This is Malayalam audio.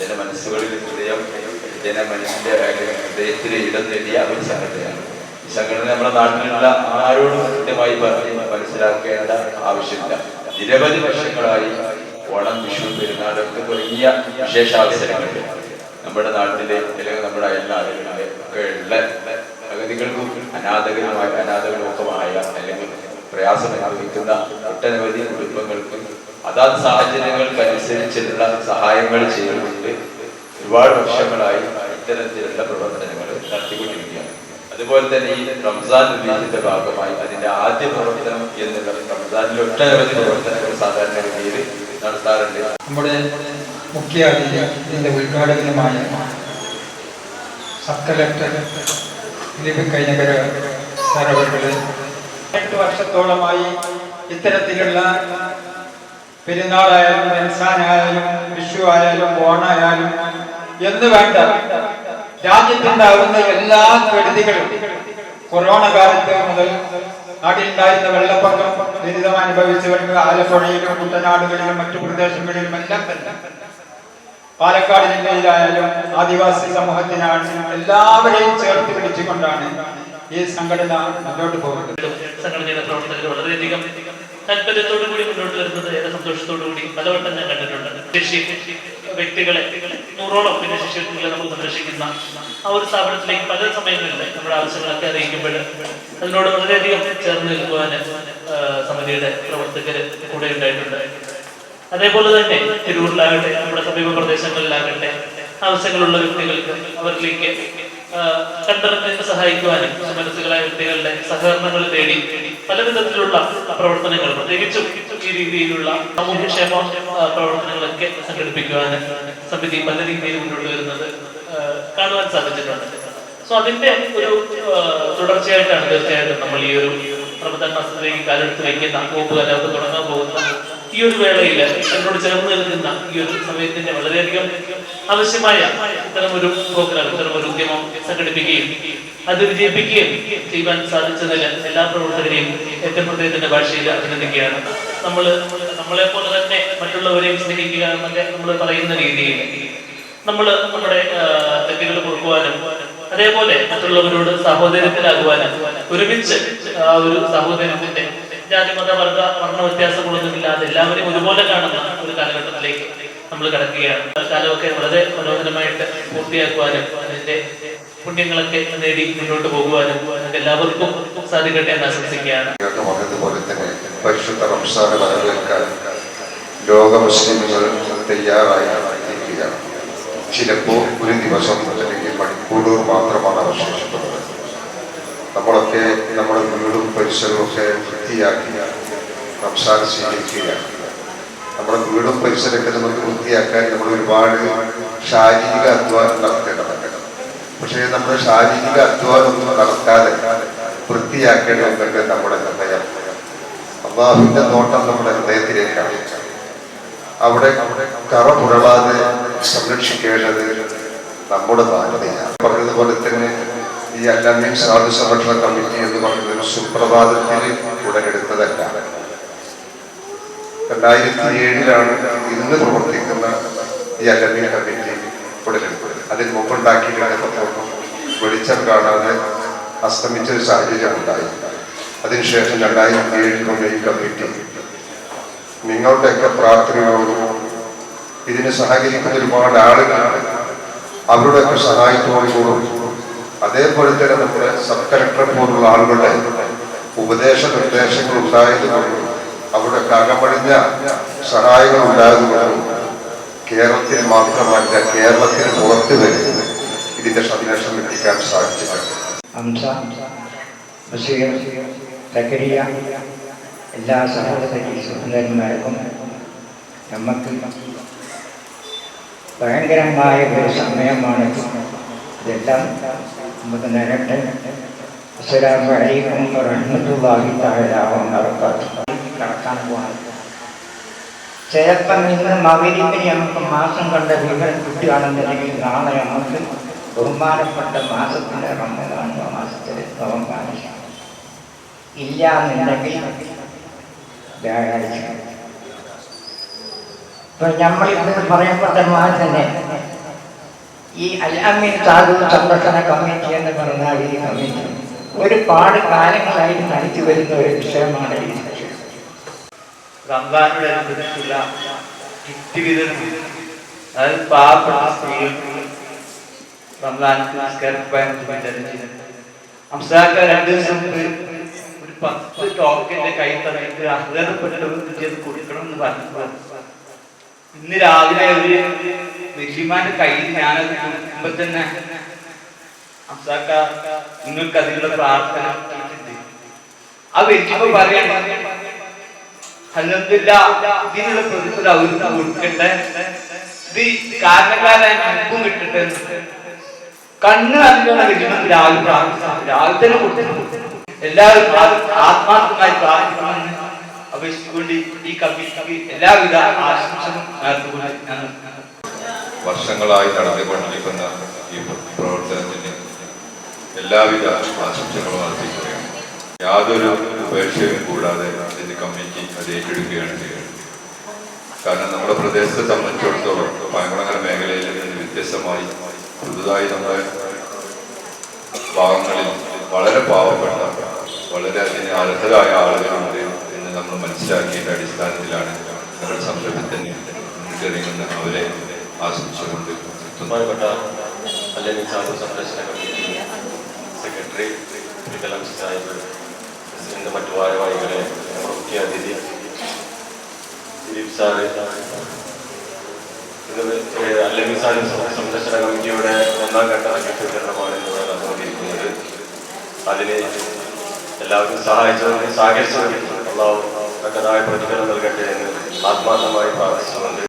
ജനമനസ്സുകളിൽ ഹൃദയം ജനമനസ്സിന്റെ ഹൃദയത്തിലെ ഇടം നേടിയ ഒരു സംഘടനയാണ്. ഈ സംഘടന നമ്മുടെ നാട്ടിലുള്ള ആരോടും കൃത്യമായി പറഞ്ഞ് മനസ്സിലാക്കേണ്ട ആവശ്യമില്ല. നിരവധി വർഷങ്ങളായി ഓണം വിഷു പെരുന്നാളൊക്കെ തുടങ്ങിയ വിശേഷാവസരങ്ങളിൽ നമ്മുടെ നാട്ടിലെ അല്ലെങ്കിൽ നമ്മുടെ അയൽനാടുകളിലെ ഒക്കെ ഉള്ള അഗതികൾക്കും അനാഥകരുമായ ആയ അല്ലെങ്കിൽ പ്രയാസം അനുഭവിക്കുന്ന ഒട്ടനവധി കുടുംബങ്ങൾക്ക് അതാത് സാഹചര്യങ്ങൾക്കനുസരിച്ചുള്ള സഹായങ്ങൾ ചെയ്തുകൊണ്ട് ഒരുപാട് വർഷങ്ങളായി ഇത്തരത്തിലുള്ള പ്രവർത്തനങ്ങൾ നടത്തിക്കൊണ്ടിരിക്കുകയാണ്. അതുപോലെ തന്നെ ഈ റംസാൻ ഉദ്ദേശത്തിന്റെ ഭാഗമായി അതിന്റെ ആദ്യ പ്രവർത്തനം എന്നുള്ള റംസാനിലെ ഒട്ടനവധി പ്രവർത്തനങ്ങൾ സാധാരണ രീതിയിൽ നടത്താറുണ്ട്. നമ്മുടെ മുഖ്യ അതിഥി ഇതിന്റെ ഉദ്ഘാടകനുമായ sub collector Dileep Kainakara sir അവർകൾ എട്ട് വർഷത്തോളമായി ഇത്തരത്തിലുള്ള പെരുന്നാളായാലും മനസ്സാനായാലും വിഷു ആയാലും ഓണായാലും എന്ന് വേണ്ട. രാജ്യത്തുണ്ടാകുന്ന എല്ലാ കെടുതികളും കൊറോണ കാലത്ത് മുതൽ നാട്ടിലുണ്ടായിരുന്ന വെള്ളപ്പൊക്കം ദുരിതം അനുഭവിച്ചവർക്ക് ആലപ്പുഴയിലും കുട്ടനാടുകളിലും മറ്റു പ്രദേശങ്ങളിലും എല്ലാം തന്നെ. പാലക്കാട് ജില്ലയിലായാലും ആദിവാസി സമൂഹത്തിനാണെങ്കിലും എല്ലാവരെയും ചേർത്ത് പിടിച്ചുകൊണ്ടാണ് ഈ സംഘടന മുന്നോട്ട് പോകുന്നത്. സംഘടനയുടെ വളരെയധികം താല്പര്യത്തോടു കൂടി മുന്നോട്ട് വരുന്നത് ഏറെ സന്തോഷത്തോടു കൂടി പലവട്ടം ഞാൻ കണ്ടിട്ടുണ്ട്. കൃഷി വ്യക്തികളെ നൂറോളം ഭിന്നശേഷി നമ്മൾ സംരക്ഷിക്കുന്ന ആ ഒരു സ്ഥാപനത്തിലേക്ക് പല സമയങ്ങളിൽ നമ്മുടെ ആവശ്യങ്ങളൊക്കെ അറിയിക്കുമ്പോൾ അതിനോട് വളരെയധികം ചേർന്ന് നിൽക്കുവാൻ സമിതിയുടെ പ്രവർത്തകർ കൂടെ ഉണ്ടായിട്ടുണ്ട്. അതേപോലെ തന്നെ തിരൂരിലാകട്ടെ നമ്മുടെ സമീപ പ്രദേശങ്ങളിലാകട്ടെ ആവശ്യങ്ങളുള്ള വ്യക്തികൾക്ക് അവരിലേക്ക് ആ, കണ്ടറിഞ്ഞ് സഹായിക്കുവാനും സമരസുകളായ വ്യക്തികളുടെ സഹകരണങ്ങൾ തേടി പല വിധത്തിലുള്ള പ്രവർത്തനങ്ങൾ പ്രത്യേകിച്ചും ഈ രീതിയിലുള്ള സാമൂഹ്യക്ഷേമ പ്രവർത്തനങ്ങളൊക്കെ സംഘടിപ്പിക്കുവാൻ സമിതി പല രീതിയിൽ മുന്നോട്ട് വരുന്നത് കാണുവാൻ സാധിച്ചിട്ടുണ്ട്. സോ അതിന്റെ ഒരു തുടർച്ചയായിട്ടാണ് തീർച്ചയായിട്ടും നമ്മൾ ഈ ഒരു റമദാൻ മാസത്തിലേക്ക് കാലെടുത്ത് വയ്ക്കുന്ന നോമ്പ് കാലത്ത് തുടങ്ങാൻ പോകുന്ന ഈ ഒരു വേളയിൽ എന്നോട് ചേർന്ന് നിൽക്കുന്ന ഈ ഒരു സമയത്തിന്റെ വളരെയധികം ആവശ്യമായ ഇത്തരം ഒരു പ്രോഗ്രാം ഇത്തരം ഒരു ഉദ്യമം സംഘടിപ്പിക്കുകയും അത് വിജയിപ്പിക്കുകയും ചെയ്യുവാൻ സാധിച്ചതിൽ എല്ലാ പ്രവർത്തകരെയും ഏറ്റവും ഹൃദയത്തിന്റെ ഭാഷയിൽ അഭിനന്ദിക്കുകയാണ്. നമ്മൾ നമ്മളെ പോലെ തന്നെ മറ്റുള്ളവരെയും സ്നേഹിക്കുക എന്നൊക്കെ നമ്മൾ പറയുന്ന രീതിയിൽ നമ്മൾ നമ്മുടെ തെറ്റുകൾ കൊടുക്കുവാനും അതേപോലെ മറ്റുള്ളവരോട് സഹോദരത്തിലാകുവാനും ഒരുമിച്ച് ആ ഒരു സഹോദരത്തിന്റെ ജാതി മത വർഗ വർണ വ്യത്യാസങ്ങളൊന്നുമില്ലാതെ എല്ലാവരും ഒരുപോലെ കാണുന്ന ഒരു കാലഘട്ടത്തിലേക്ക് നമ്മൾ കിടക്കുകയാണ്. കാലമൊക്കെ വളരെ മനോഹരമായിട്ട് പൂർത്തിയാക്കുവാനും അതിന്റെ പുണ്യങ്ങളൊക്കെ നേടി മുന്നോട്ട് പോകുവാനും എല്ലാവർക്കും സാധിക്കട്ടെ എന്ന് ആശംസിക്കുകയാണ്. പരിശുദ്ധ ലോക മുസ്ലിമുകൾ തയ്യാറായി ചിലപ്പോൾ ഒരു ദിവസം അല്ലെങ്കിൽ മണിക്കൂറുകൾ മാത്രമാണ് അവശേഷിക്കുന്നത്. നമ്മളൊക്കെ നമ്മുടെ വീടും പരിസരവും ഒക്കെ വൃത്തിയാക്കി റംസാൻ സ്വീകരിക്കുകയാണ് നമ്മുടെ വീടും പരിസരമൊക്കെ നമുക്ക് വൃത്തിയാക്കാൻ നമ്മൾ ഒരുപാട് ശാരീരിക അധ്വാനം നടത്തേണ്ടതുണ്ട്. പക്ഷേ നമ്മുടെ ശാരീരിക അധ്വാനം ഒന്നും നടത്താതെ വൃത്തിയാക്കേണ്ടതുണ്ട് നമ്മുടെ ഹൃദയം. അള്ളാഹുവിന്റെ നോട്ടം നമ്മുടെ ഹൃദയത്തിലേക്കാണ്. അവിടെ കറ പുരളാതെ സംരക്ഷിക്കേണ്ടത് നമ്മുടെ ബാധ്യതയാണ്. പറഞ്ഞതുപോലെ തന്നെ ഈ അല്ലാമീൻ സാധു സംരക്ഷണ കമ്മിറ്റി എന്ന് പറയുന്ന ഒരു സുപ്രഭാതത്തിൽ ഉടലെടുത്തതല്ല. രണ്ടായിരത്തി ഏഴിലാണ് ഇന്ന് പ്രവർത്തിക്കുന്ന ഈ അല്ലമീൻ കമ്മിറ്റി ഉടലെടുത്തത്. അതിന് മുമ്പുണ്ടാക്കിയിട്ടുള്ള വെളിച്ചം കാണാതെ അസ്തമിച്ച ഒരു സാഹചര്യം ഉണ്ടായി. അതിനുശേഷം രണ്ടായിരത്തി ഏഴിൽ വന്ന ഈ കമ്മിറ്റി നിങ്ങളുടെയൊക്കെ പ്രാർത്ഥനയോടും ഇതിനെ സഹകരിക്കുന്ന ഒരുപാട് ആളുകളാണ് അവരുടെയൊക്കെ സഹായത്തോടുകൂടും അതേപോലെ തന്നെ നമ്മുടെ സബ് കളക്ടർ പോലുള്ള ആളുകളുടെ ഉപദേശ നിർദ്ദേശങ്ങൾ ഉണ്ടായതുകൊണ്ടും അവിടെ കകമഴിഞ്ഞ സഹായങ്ങൾ ഉണ്ടായതുകൊണ്ടും കേരളത്തിൽ മാത്രമല്ല കേരളത്തിന് പുറത്ത് വരുന്നത് ഇതിന്റെ സന്ദേശം എത്തിക്കാൻ സാധിച്ചിട്ടുണ്ട്. എല്ലാ സഹോദരി സഹോദരന്മാർക്കും നമുക്ക് ഭയങ്കരമായ ഒരു സമയമാണ് ഇതെല്ലാം നമുക്ക് നേരട്ടെ അലൈക്കും വറഹ്മത്തുള്ളാഹി തആല വബറകാതുഹു കടക്കാൻ പോവാണ് ചിലപ്പം ഇന്ന് മകരിപ്പിന് നമുക്ക് മാസം കണ്ട വിവരം കിട്ടുകയാണെന്നുണ്ടെങ്കിൽ നാളെ നമുക്ക് ബഹുമാനപ്പെട്ട മാസത്തിന്റെ റമദാൻ മാസത്തിൽ കാണിക്കാം ഇല്ല എന്നുണ്ടെങ്കിൽ വ്യാഴാഴ്ച ഇപ്പൊ നമ്മളിപ്പോൾ പറയപ്പെട്ട മാസം തന്നെ ഈ അല്ലാമി സാധു സംരക്ഷണ കമ്മിറ്റി എന്ന് പറഞ്ഞാൽ ഈ കമ്മിറ്റി ഒരുപാട് കാലങ്ങളായിട്ട് നടത്തി വരുന്ന ഒരു വിഷയമാണ് ഈ വിഷയം റംസാനോടനുബന്ധിച്ചുള്ള കിറ്റ് വിതരണം അതായത് പാവപ്പെട്ട സ്ത്രീകൾക്ക് റംസാൻ രണ്ട് ദിവസം ഒരു പത്ത് ടോക്കന്റെ കൈ തന്നിട്ട് അർഹതപ്പെട്ടവർക്ക് ചെയ്ത് കൊടുക്കണം എന്ന് പറഞ്ഞപ്പോൾ ഇന്ന് രാവിലെ ഒരു വെല്ലിമാന്റെ കയ്യിൽ ഞാനത് കൊടുക്കുമ്പോ തന്നെ അസാക്ക നിങ്ങൾക്ക് അതിനുള്ള പ്രാർത്ഥന ആ വെല്ലിമ പറയാണ് അൽഹംദുലില്ലാ, ഇതിനുള്ള പ്രതിഫലം അവർക്ക് കൊടുക്കട്ടെ. ഇത് കാരണക്കാരായ നമുക്കും കിട്ടട്ടെ. കണ്ണ് അതിനുള്ള വലിയ രാവിലെ പ്രാർത്ഥിച്ചു രാവിലെ തന്നെ എല്ലാവരും ആത്മാർത്ഥമായി പ്രാർത്ഥിക്കണമെന്ന് അപേക്ഷിച്ചുകൊണ്ട് ഈ കമ്മിറ്റിക്ക് വർഷങ്ങളായി നടന്നുകൊണ്ടിരിക്കുന്ന ഈ പ്രവർത്തനത്തിന് എല്ലാവിധ ആശംസകളും അർപ്പിക്കുകയാണ്. യാതൊരു ഉപേക്ഷയും കൂടാതെ അതിന്റെ കമ്മിറ്റി അത് ഏറ്റെടുക്കുകയാണ് ചെയ്യുന്നത്. കാരണം നമ്മുടെ പ്രദേശത്തെ സംബന്ധിച്ചിടത്തോളം പയങ്കുളങ്ങര മേഖലയിൽ നിന്ന് വ്യത്യസ്തമായി പുതുതായി നമ്മുടെ ഭാഗങ്ങളിൽ വളരെ പാവപ്പെട്ട വളരെ അതിന് അർഹരായ ആളുകളുണ്ട് എന്ന് നമ്മൾ മനസ്സിലാക്കിയതിന്റെ അടിസ്ഥാനത്തിലാണ് നമ്മുടെ സംരംഭത്തിന് മുൻകറിയുന്ന അവരെ ആശ്രയിച്ചുകൊണ്ട്. ബഹുമാനപ്പെട്ട അല്ലെങ്കിൽ സാധു സംരക്ഷണ committee secretary Kalam Sahib president മറ്റു ഭാരവാഹികളെ മുഖ്യ അതിഥി ദിലീപ് സാറ് അല്ലെങ്കിൽ സാധു സംരക്ഷണ കമ്മിറ്റിയുടെ ഒന്നാം ഘട്ട അധ്യക്ഷ വിതരണമാണ് ഇവിടെ നടന്നുകൊണ്ടിരിക്കുന്നത് അതിന് എല്ലാവരും സഹായിച്ചവരും സഹകരിച്ചവരും അള്ളാഹു തക്കതായ പ്രതിഫലം നൽകട്ടെ എന്ന് ആത്മാർത്ഥമായി പ്രാർത്ഥിച്ചുകൊണ്ട്